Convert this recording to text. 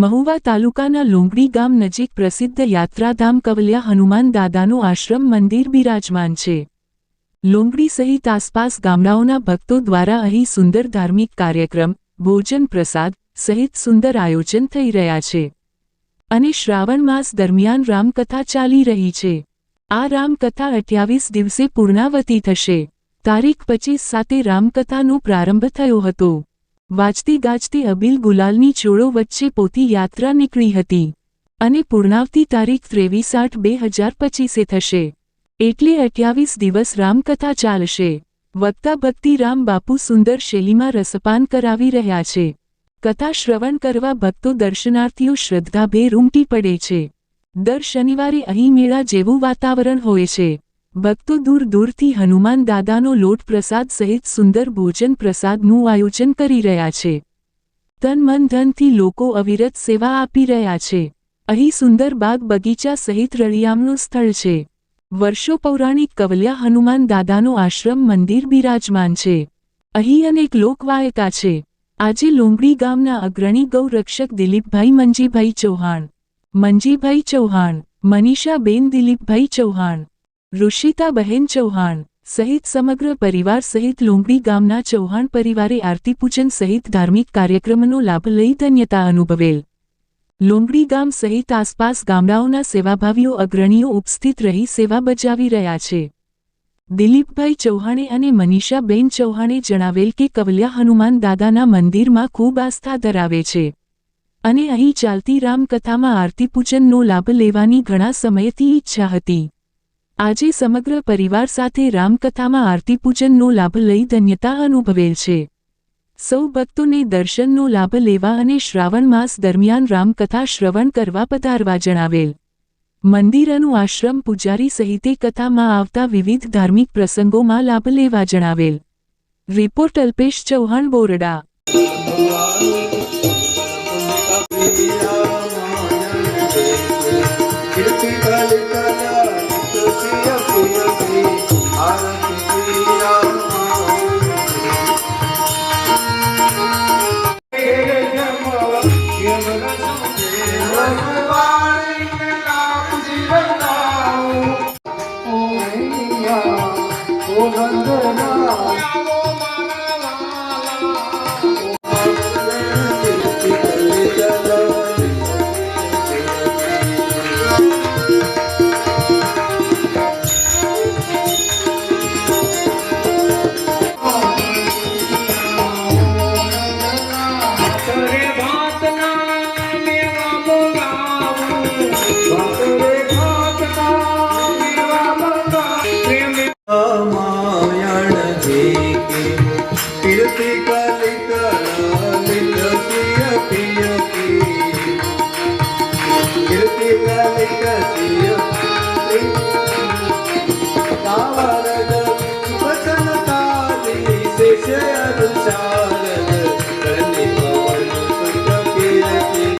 મહુવા તાલુકાના લોંગડી ગામ નજીક પ્રસિદ્ધ યાત્રાધામ કવલ્યા હનુમાન દાદાનું આશ્રમ મંદિર બિરાજમાન છે. લોંગડી સહિત આસપાસ ગામડાઓના ભક્તો દ્વારા અહીં સુંદર ધાર્મિક કાર્યક્રમ, ભોજન પ્રસાદ સહિત સુંદર આયોજન થઈ રહ્યા છે. અને શ્રાવણ માસ દરમિયાન રામકથા ચાલી રહી છે. આ રામકથા અઠ્યાવીસ દિવસે પૂર્ણાવતી થશે. તારીખ પચીસ સાથે રામકથાનો પ્રારંભ થયો હતો. વાજતી ગાજતી અબીલ ગુલાલની ચોળો વચ્ચે પોતી યાત્રા નીકળી હતી અને પૂર્ણાવતી તારીખ ત્રેવીસ આઠ બે હજાર પચીસે થશે. એટલે અઠ્યાવીસ દિવસ રામકથા ચાલશે. વક્તા ભક્તિ રામ બાપુ સુંદર શૈલીમાં રસપાન કરાવી રહ્યા છે. કથા શ્રવણ કરવા ભક્તો દર્શનાર્થીઓ શ્રદ્ધાભેર ઉમટી પડે છે. દર શનિવારે અહીં મેળા જેવું વાતાવરણ હોય છે. ભક્તો દૂર દૂરથી હનુમાન દાદાનો લોટ પ્રસાદ સહિત સુંદર ભોજન પ્રસાદનું આયોજન કરી રહ્યા છે. તન મન ધનથી લોકો અવિરત સેવા આપી રહ્યા છે. અહીં સુંદર બાગ બગીચા સહિત રળિયામનું સ્થળ છે. વર્ષો પૌરાણિક કવલ્યા હનુમાન દાદાનો આશ્રમ મંદિર બિરાજમાન છે. અહીં અનેક લોકવાયકા છે. આજે લોંગડી ગામના અગ્રણી ગૌરક્ષક દિલીપભાઈ મંજીભાઈ ચૌહાણ. મંજીભાઈ ચૌહાણ, મનીષાબેન દિલીપભાઈ ચૌહાણ ઋષિતાબહેન ચૌહાણ સહિત સમગ્ર પરિવાર સહિત લોંગડી ગામના ચૌહાણ પરિવારે આરતીપૂજન સહિત ધાર્મિક કાર્યક્રમનો લાભ લઈ ધન્યતા અનુભવેલ. લોંગડી ગામ સહિત આસપાસ ગામડાઓના સેવાભાવીઓ અગ્રણીઓ ઉપસ્થિત રહી સેવા બજાવી રહ્યા છે. દિલીપભાઈ ચૌહાણે અને મનીષાબેન ચૌહાણે જણાવેલ કે કવલિયા હનુમાન દાદાના મંદિરમાં ખૂબ આસ્થા ધરાવે છે. અને અહીં ચાલતી રામકથામાં આરતીપૂજનનો લાભ લેવાની ઘણા સમયથી ઈચ્છા હતી. આજે સમગ્ર પરિવાર સાથે રામકથામાં આરતીપૂજનનો લાભ લઈ ધન્યતા અનુભવેલ છે. સૌ ભક્તોને દર્શનનો લાભ લેવા અને શ્રાવણ માસ દરમિયાન રામકથા શ્રવણ કરવા પધારવા જણાવેલ. મંદિરનું આશ્રમ પૂજારી સહિતે કથામાં આવતા વિવિધ ધાર્મિક પ્રસંગોમાં લાભ લેવા જણાવેલ. Report Alpesh Chauhan Borda Oh, Yeah.